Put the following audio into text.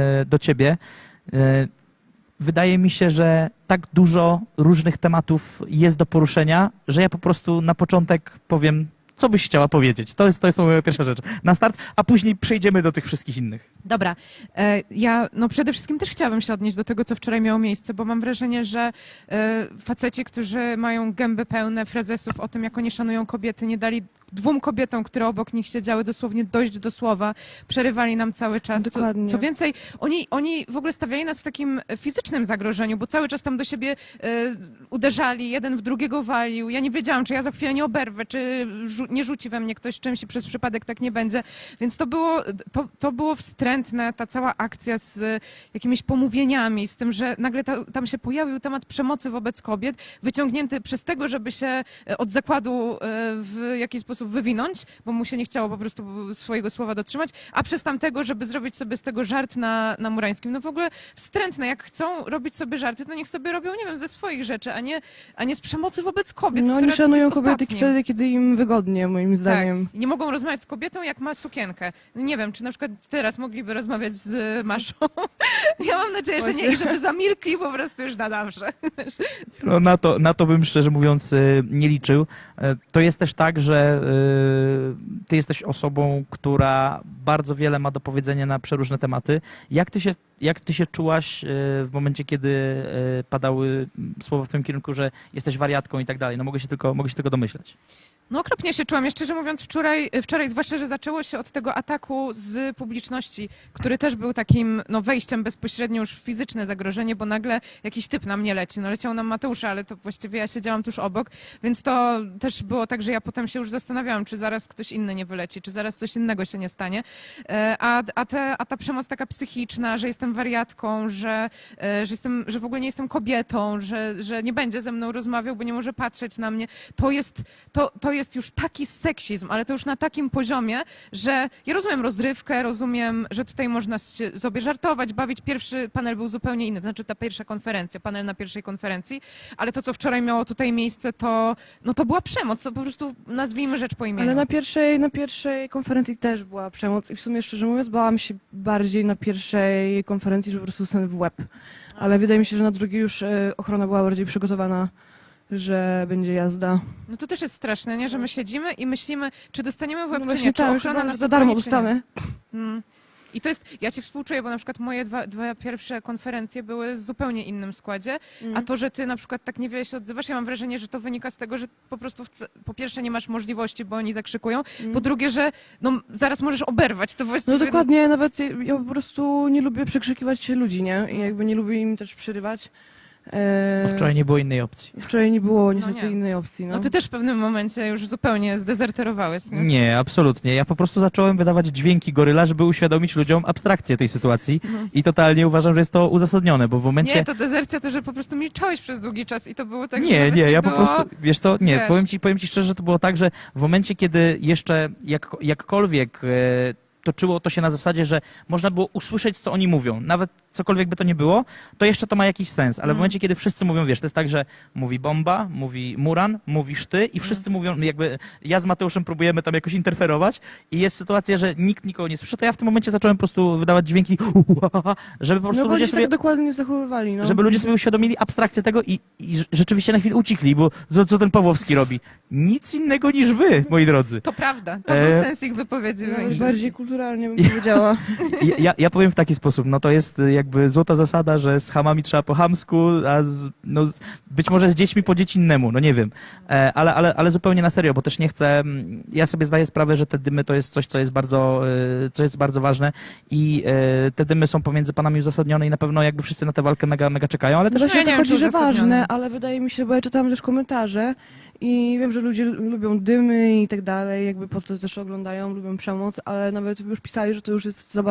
e, do ciebie. E, Wydaje mi się, że tak dużo różnych tematów jest do poruszenia, że ja po prostu na początek powiem, co byś chciała powiedzieć. To jest, to jest moja pierwsza rzecz. Na start, a później przejdziemy do tych wszystkich innych. Dobra, e, ja no przede wszystkim też chciałabym się odnieść do tego, co wczoraj miało miejsce, bo mam wrażenie, że faceci, którzy mają gęby pełne frazesów o tym, jak oni szanują kobiety, nie dali dwóm kobietom, które obok nich siedziały, dosłownie dojść do słowa, przerywali nam cały czas. Co, Dokładnie. co więcej, oni, oni w ogóle stawiali nas w takim fizycznym zagrożeniu, bo cały czas tam do siebie e, uderzali, jeden w drugiego walił. Ja nie wiedziałam, czy ja za chwilę nie oberwę, czy rzu- nie rzuci we mnie ktoś czymś i przez przypadek tak nie będzie. Więc to było, to, to było wstrętne, ta cała akcja z jakimiś pomówieniami, z tym, że nagle ta, tam się pojawił temat przemocy wobec kobiet, wyciągnięty przez tego, żeby się e, od zakładu e, w jakiś sposób wywinąć, bo mu się nie chciało po prostu swojego słowa dotrzymać, a przez tamtego, żeby zrobić sobie z tego żart na, na Murańskim. No w ogóle wstrętne. Jak chcą robić sobie żarty, to niech sobie robią, nie wiem, ze swoich rzeczy, a nie, a nie z przemocy wobec kobiet. No oni szanują kobiety wtedy, kiedy im wygodnie, moim zdaniem. Tak. I nie mogą rozmawiać z kobietą, jak ma sukienkę. Nie wiem, czy na przykład teraz mogliby rozmawiać z Maszą. Ja mam nadzieję, że nie żeby zamilkli po prostu już na zawsze. No, na, to, na to bym szczerze mówiąc y, nie liczył. E, To jest też tak, że y, ty jesteś osobą, która bardzo wiele ma do powiedzenia na przeróżne tematy. Jak ty się, jak ty się czułaś y, w momencie, kiedy y, padały słowa w twoim kierunku, że jesteś wariatką i tak dalej? No mogę się tylko, mogę się tylko domyśleć. No okropnie się czułam. Szczerze mówiąc wczoraj, wczoraj, zwłaszcza, że zaczęło się od tego ataku z publiczności, który też był takim no, wejściem bezpośrednio już w fizyczne zagrożenie, bo nagle jakiś typ na mnie leci. No leciał nam Mateusza, ale to właściwie ja siedziałam tuż obok, więc to też było tak, że ja potem się już zastanawiałam, czy zaraz ktoś inny nie wyleci, czy zaraz coś innego się nie stanie. E, A, a, te, a ta przemoc taka psychiczna, że jestem wariatką, że, e, że, jestem, że w ogóle nie jestem kobietą, że, że nie będzie ze mną rozmawiał, bo nie może patrzeć na mnie, to jest, to, to jest już taki seksizm, ale to już na takim poziomie, że ja rozumiem rozrywkę, rozumiem, że tutaj można sobie żartować, bawić. Pierwszy panel był zupełnie inny, to znaczy ta pierwsza konferencja, panel na pierwszej konferencji, ale to, co wczoraj miało tutaj miejsce, to, no to była przemoc, to po prostu nazwijmy rzecz po imieniu. Ale na pierwszej, na pierwszej konferencji też była przemoc i w sumie szczerze mówiąc bałam się bardziej na pierwszej konferencji, że po prostu dostanę w łeb. Ale wydaje mi się, że na drugiej już e, ochrona była bardziej przygotowana, że będzie jazda. No to też jest straszne, nie? że my siedzimy i myślimy, czy dostaniemy w łeb, No czy właśnie nie, czy tak, ochrona że nas za darmo ochroni, czy nie. dostanę. Mm. I to jest, ja ci współczuję, bo na przykład moje dwa, dwa pierwsze konferencje były w zupełnie innym składzie, a to, że ty na przykład tak niewiele się odzywasz, ja mam wrażenie, że to wynika z tego, że po prostu po pierwsze nie masz możliwości, bo oni zakrzykują, po drugie, że no, zaraz możesz oberwać, to właściwie... No dokładnie, nawet ja- ja po prostu nie lubię przekrzykiwać ludzi, nie? I jakby nie lubię im też przerywać. Bo wczoraj nie było innej opcji. wczoraj nie było No niestety nie. innej opcji, no. No ty też w pewnym momencie już zupełnie zdezerterowałeś, nie? Nie, absolutnie. Ja po prostu zacząłem wydawać dźwięki goryla, żeby uświadomić ludziom abstrakcję tej sytuacji No. i totalnie uważam, że jest to uzasadnione, bo w momencie... Nie, to dezercja to, że po prostu milczałeś przez długi czas i to było tak, nie, nie, ja po było... prostu, wiesz co, nie, wiesz. powiem ci, powiem ci szczerze, że to było tak, że w momencie, kiedy jeszcze jak, jakkolwiek e, toczyło to się na zasadzie, że można było usłyszeć, co oni mówią, nawet cokolwiek by to nie było, to jeszcze to ma jakiś sens, ale w Mhm. momencie, kiedy wszyscy mówią, wiesz, to jest tak, że mówi Bomba, mówi Muran, mówisz ty i wszyscy mówią, jakby ja z Mateuszem próbujemy tam jakoś interferować i jest sytuacja, że nikt nikogo nie słyszy, to ja w tym momencie zacząłem po prostu wydawać dźwięki, żeby po prostu No bo ludzie sobie tak dokładnie nie zachowywali, no. żeby ludzie sobie uświadomili abstrakcję tego i, i rz- rzeczywiście na chwilę ucichli, bo co, co ten Pawłowski robi? Nic innego niż wy, moi drodzy. To prawda, to E, był sens ich wypowiedzi. Wejść. bardziej kulturalnie bym powiedziała. Ja, ja, ja powiem w taki sposób, no to jest jakby złota zasada, że z hamami trzeba po hamsku, a z, no, być może z dziećmi po dziecinnemu, no nie wiem. E, ale, ale, ale zupełnie na serio, bo też nie chcę, mm, ja sobie zdaję sprawę, że te dymy to jest coś, co jest bardzo, y, co jest bardzo ważne i y, te dymy są pomiędzy panami uzasadnione i na pewno jakby wszyscy na tę walkę mega, mega czekają, ale No też ja właśnie nie o to wiem, czy chodzi, że ważne, ale wydaje mi się, bo ja czytałam też komentarze i wiem, że ludzie lubią dymy i tak dalej, jakby po to też oglądają, lubią przemoc, ale nawet już pisali, że to już jest za bardzo